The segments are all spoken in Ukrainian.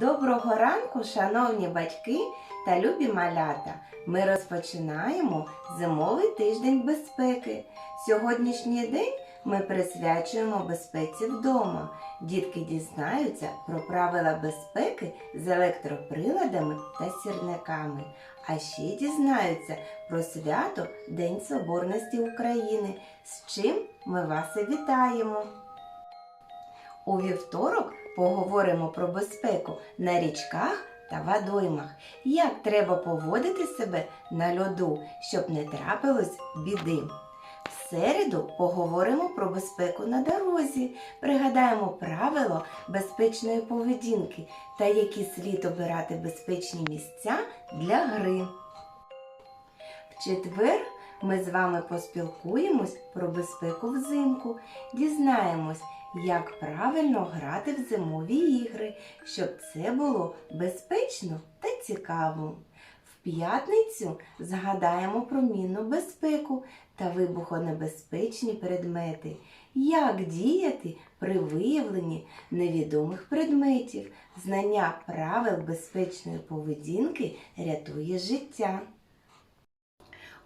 Доброго ранку, шановні батьки та любі малята! Ми розпочинаємо зимовий тиждень безпеки. Сьогоднішній день ми присвячуємо безпеці вдома. Дітки дізнаються про правила безпеки з електроприладами та сірниками. А ще дізнаються про свято День Соборності України, з чим ми вас і вітаємо. У вівторок поговоримо про безпеку на річках та водоймах. Як треба поводити себе на льоду, щоб не трапилось біди. В середу поговоримо про безпеку на дорозі, пригадаємо правило безпечної поведінки та які слід обирати безпечні місця для гри. В четвер ми з вами поспілкуємось про безпеку взимку, дізнаємось, як правильно грати в зимові ігри, щоб це було безпечно та цікаво. В п'ятницю згадаємо про мінну безпеку та вибухонебезпечні предмети, як діяти при виявленні невідомих предметів. Знання правил безпечної поведінки рятує життя.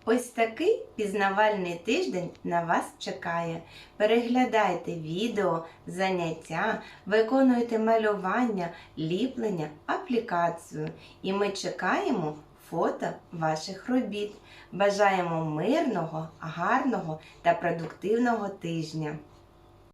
Ось такий пізнавальний тиждень на вас чекає. Переглядайте відео, заняття, виконуйте малювання, ліплення, аплікацію. І ми чекаємо фото ваших робіт. Бажаємо мирного, гарного та продуктивного тижня.